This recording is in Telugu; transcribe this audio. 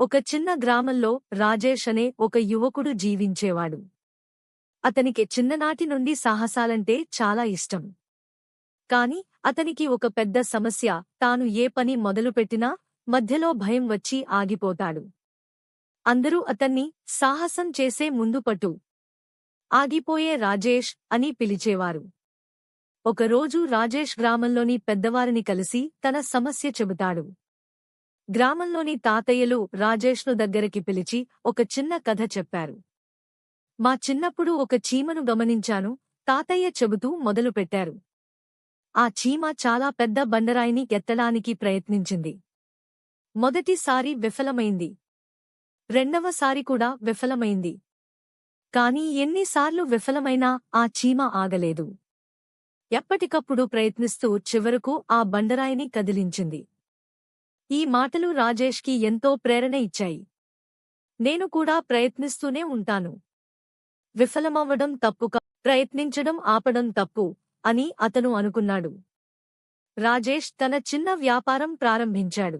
ఒక చిన్న గ్రామంలో రాజేష్ అనే ఒక యువకుడు జీవించేవాడు. అతనికి చిన్ననాటి నుండి సాహసాలంటే చాలా ఇష్టం. కాని అతనికి ఒక పెద్ద సమస్య తాను ఏ పని మొదలుపెట్టినా మధ్యలో భయం వచ్చి ఆగిపోతాడు. అందరూ అతన్ని సాహసం చేసే ముందు పట్టు. ఆగిపోయే రాజేష్ అని పిలిచేవారు. ఒకరోజు రాజేష్ గ్రామంలోని పెద్దవారిని కలిసి తన సమస్య చెబుతాడు. గ్రామంలోని తాతయ్యలు రాజేష్ను దగ్గరికి పిలిచి ఒక చిన్న కథ చెప్పారు. మా చిన్నప్పుడు ఒక చీమను గమనించాను తాతయ్య చెబుతూ మొదలుపెట్టారు ఆ చీమ చాలా పెద్ద బండరాయిని ఎత్తడానికి ప్రయత్నించింది. మొదటిసారి విఫలమైంది. రెండవసారి కూడా విఫలమైంది. కాని ఎన్నిసార్లు విఫలమైనా ఆ చీమ ఆగలేదు. ఎప్పటికప్పుడు ప్రయత్నిస్తూ చివరకు ఆ బండరాయిని కదిలించింది. ఈ మాటలు రాజేష్కి ఎంతో ప్రేరణ ఇచ్చాయి. నేను కూడా ప్రయత్నిస్తూనే ఉంటాను. విఫలమవ్వడం తప్పు ప్రయత్నించడం ఆపడం తప్పు అని అతను అనుకున్నాడు. రాజేష్ తన చిన్న వ్యాపారం ప్రారంభించాడు.